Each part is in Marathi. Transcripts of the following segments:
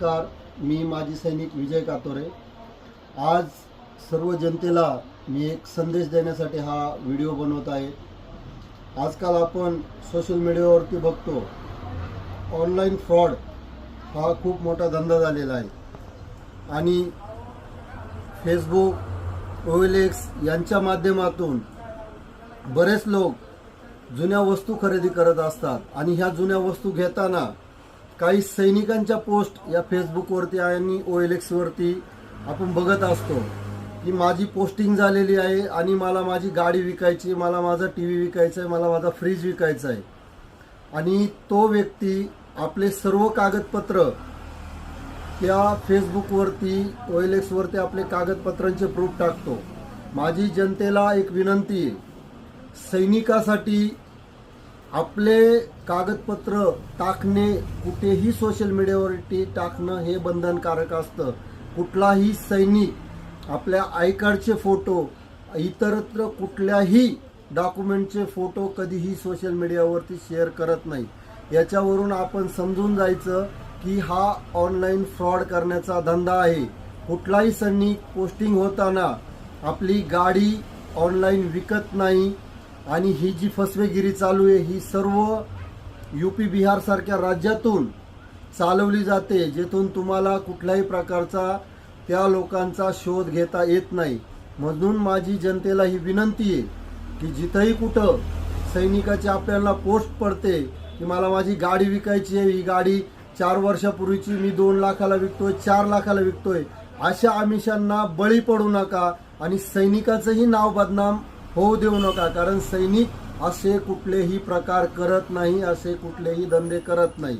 नमस्कार मी माजी सैनिक विजय कातोरे. आज सर्व जनतेला मी एक संदेश देण्यासाठी हा व्हिडिओ बनवत आहे. आजकाल आपण सोशल मीडियावरती बघतो ऑनलाईन फ्रॉड हा खूप मोठा धंदा झालेला आहे. आणि फेसबुक ओएलएक्स यांच्या माध्यमातून बरेच लोक जुन्या वस्तू खरेदी करत असतात. आणि ह्या जुन्या वस्तू घेताना काही सैनिकांच्या पोस्ट या फेसबुकवरती आणि ओ एल एक्सवरती आपण बघत असतो की माझी पोस्टिंग झालेली आहे आणि मला माझी गाडी विकायची मला माझा टी व्ही विकायचा आहे मला माझा फ्रीज विकायचा आहे. आणि तो व्यक्ती आपले सर्व कागदपत्र त्या फेसबुकवरती ओ एल एक्सवरती आपले कागदपत्रांचे प्रूफ टाकतो. माझी जनतेला एक विनंती आहे सैनिकासाठी आपले कागदपत्र टाकणे कुठेही सोशल मीडियावरती टाकणं हे बंधनकारक असतं. कुठलाही सैनिक आपल्या आय कार्डचे फोटो इतरत्र कुठल्याही डॉक्युमेंटचे फोटो कधीही सोशल मीडियावरती शेअर करत नाही. याच्यावरून आपण समजून जायचं की हा ऑनलाईन फ्रॉड करण्याचा धंदा आहे. कुठलाही सैनिक पोस्टिंग होताना आपली गाडी ऑनलाईन विकत नाही आणि ही जी फसवेगिरी चालू आहे ही सर्व यू पी बिहार सारख्या राज्यातून चालवली जाते जेथून तुम्हाला कुठल्याही प्रकारचा त्या लोकांचा शोध घेता येत नाही. म्हणून माझी जनतेला ही विनंती आहे की जिथंही कुठं सैनिकाची आपल्याला पोस्ट पडते की मला माझी गाडी विकायची आहे ही गाडी चार वर्षापूर्वीची मी दोन लाखाला विकतोय चार लाखाला विकतोय अशा आमिषांना बळी पडू नका आणि सैनिकाचंही नाव बदनाम होऊ देऊ नका कारण सैनिक असे कुठलेही प्रकार करत नाही असे कुठलेही धंदे करत नाही.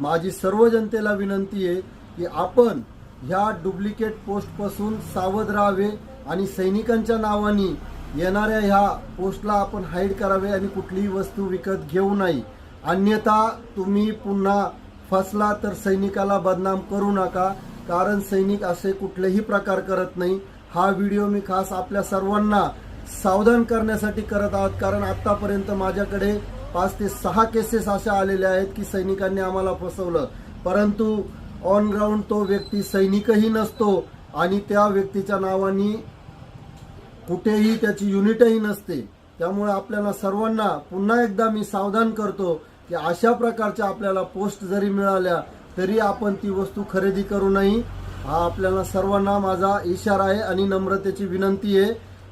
माझी सर्व जनतेला विनंती आहे की आपण ह्या डुप्लिकेट पोस्टपासून सावध राहावे आणि सैनिकांच्या नावाने येणाऱ्या ह्या पोस्टला आपण हाईड करावे आणि कुठलीही वस्तू विकत घेऊ नाही. अन्यथा तुम्ही पुन्हा फसला तर सैनिकाला बदनाम करू नका कारण सैनिक असे कुठलेही प्रकार करत नाही. हा व्हिडिओ मी खास आपल्या सर्वांना सावधान करण्यासाठी करत आहात. कारण आतापर्यंत माझ्याकडे पाच ते सहा केसेस अशा आलेल्या आहेत की सैनिकांनी आम्हाला फसवलं. परंतु ऑन ग्राउंड तो व्यक्ती सैनिकही नसतो आणि त्या व्यक्तीच्या नावाने कुठेही त्याची युनिटही नसते. त्यामुळे आपल्याला सर्वांना पुन्हा एकदा मी सावधान करतो की अशा प्रकारच्या आपल्याला पोस्ट जरी मिळाल्या तरी आपण ती वस्तू खरेदी करू नये. हा आपल्याला सर्वांना माझा इशारा आहे आणि नम्रतेची विनंती आहे.